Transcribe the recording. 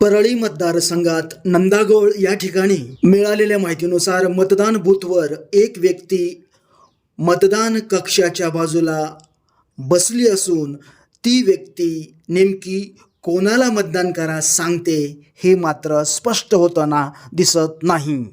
परळी मतदारसंघात नंदागोळ या ठिकाणी मिळालेल्या माहितीनुसार मतदान बूथवर एक व्यक्ती मतदान कक्षाच्या बाजूला बसली असून ती व्यक्ती नेमकी कोणाला मतदान करा सांगते हे मात्र स्पष्ट होताना दिसत नाही.